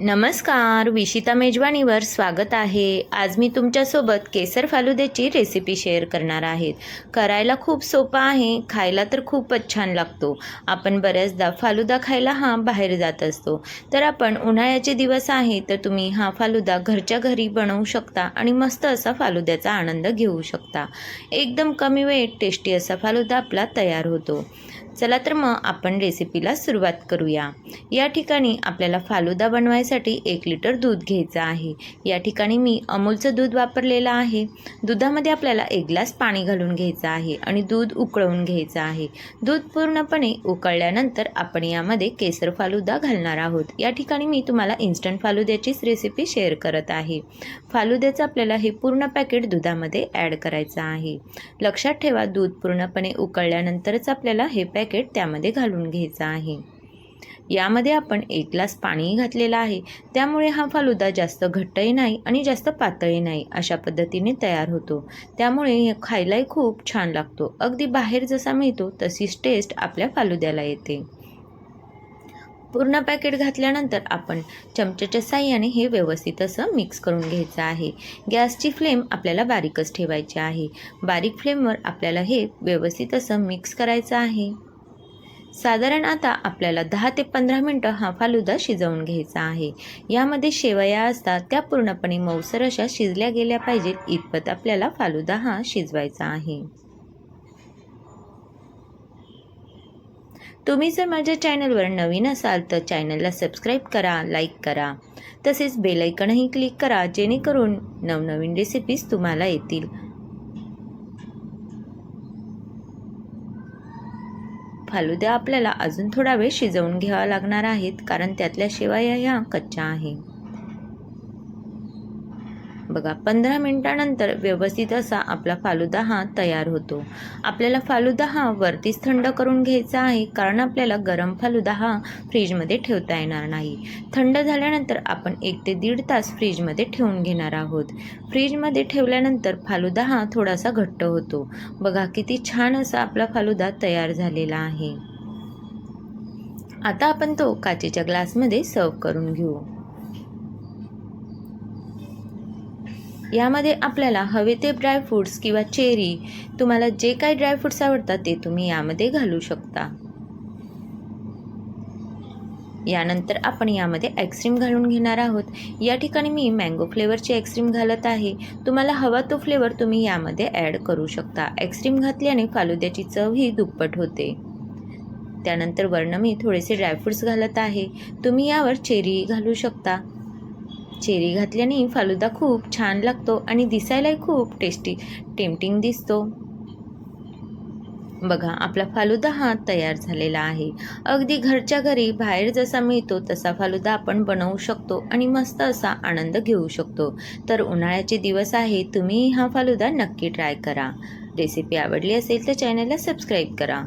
नमस्कार विशिता मेजवानीवर स्वागत आहे. आज मी तुमच्यासोबत केसर फालुद्याची रेसिपी शेअर करणार आहे करायला खूप सोपा आहे खायला तर खूपच छान लागतो. आपण बऱ्याचदा फालुदा खायला हा बाहेर जात असतो. तर आपण उन्हाळ्याचे दिवस आहे तर तुम्ही हा फालुदा घरच्या घरी बनवू शकता आणि मस्त असा फालुद्याचा आनंद घेऊ शकता. एकदम कमी वेळेत टेस्टी असा फालुदा आपला तयार होतो. चला तर मग आपण रेसिपीला सुरुवात करूया. या ठिकाणी आपल्याला फालुदा बनवायसाठी एक लिटर दूध घ्यायचं आहे. या ठिकाणी मी अमूलचं दूध वापरलेलं आहे. दुधामध्ये आपल्याला एक ग्लास पाणी घालून घ्यायचं आहे आणि दूध उकळवून घ्यायचं आहे. दूध पूर्णपणे उकळल्यानंतर आपण यामध्ये केसर फालुदा घालणार आहोत. या ठिकाणी मी तुम्हाला इन्स्टंट फालुद्याचीच रेसिपी शेअर करत आहे. फालुद्याचं आपल्याला हे पूर्ण पॅकेट दुधामध्ये ॲड करायचं आहे. लक्षात ठेवा दूध पूर्णपणे उकळल्यानंतरच आपल्याला हे पॅकेट पॅकेट त्यामध्ये घालून घ्यायचं आहे. यामध्ये आपण एक ग्लास पाणीही घातलेलं आहे. त्यामुळे हा फालुदा जास्त घट्टही नाही आणि जास्त पातळही नाही अशा पद्धतीने तयार होतो. त्यामुळे हे खायलाही खूप छान लागतो. अगदी बाहेर जसा मिळतो तशीच टेस्ट आपल्या फालुद्याला येते. पूर्ण पॅकेट घातल्यानंतर आपण चमच्याच्या साह्याने हे व्यवस्थित असं मिक्स करून घ्यायचं आहे. गॅसची फ्लेम आपल्याला बारीकच ठेवायची आहे. बारीक फ्लेमवर आपल्याला हे व्यवस्थित असं मिक्स करायचं आहे. साधारण आता आपल्याला दहा ते पंधरा मिनटं हा फालुदा शिजवून घ्यायचा आहे. यामध्ये शेवया असतात त्या पूर्णपणे मऊसर अशा शिजल्या गेल्या पाहिजेत इतपत आपल्याला फालुदा हा शिजवायचा आहे. तुम्ही जर माझ्या चॅनलवर नवीन असाल तर चॅनलला सबस्क्राईब करा लाईक करा. तसेच बेलायकनही क्लिक करा जेणेकरून नवनवीन रेसिपीज तुम्हाला येतील. फालुद्या आपल्याला अजून थोडा वेळ शिजवून घ्यावा लागणार आहेत कारण त्यातल्या शेवया ह्या कच्च्या आहे. बघा पंधरा मिनटानंतर व्यवस्थित असा आपला फालुदा हा तयार होतो. आपल्याला फालुदा हा वरतीच थंड करून घ्यायचा आहे कारण आपल्याला गरम फालुदा हा फ्रीजमध्ये ठेवता येणार नाही. थंड झाल्यानंतर आपण एक ते दीड तास फ्रीजमध्ये ठेवून घेणार आहोत. फ्रीजमध्ये ठेवल्यानंतर फालुदा हा थोडासा घट्ट होतो. बघा किती छान असा आपला फालुदा तयार झालेला आहे. आता आपण तो काचेच्या ग्लासमध्ये सर्व करून घेऊ. यामध्ये आपल्याला हवे ते ड्रायफ्रूट्स किंवा चेरी तुम्हाला जे काही ड्रायफ्रूट्स आवडतात ते तुम्ही यामध्ये घालू शकता. यानंतर आपण यामध्ये आईस्क्रीम घालून घेणार आहोत. या ठिकाणी मी मँगो फ्लेवरची आईस्क्रीम घालत आहे. तुम्हाला हवा तो फ्लेवर तुम्ही यामध्ये ॲड करू शकता. आईस्क्रीम घातल्याने फालुद्याची चव ही दुप्पट होते. त्यानंतर वर्ण मी थोडेसे ड्रायफ्रूट्स घालत आहे. तुम्ही यावर चेरी घालू शकता. चेरी घातल्याने फालुदा खूप छान लागतो आणि दिसायलाही खूप टेस्टी टेम्पटिंग दिसतो. बघा आपला फालुदा हा तयार झालेला आहे. अगदी घरच्या घरी बाहेर जसा मिळतो तसा फालुदा आपण बनवू शकतो आणि मस्त असा आनंद घेऊ शकतो. तर उन्हाळ्याचे दिवस आहे तुम्ही हा फालुदा नक्की ट्राय करा. रेसिपी आवडली असेल तर चॅनलला सबस्क्राईब करा.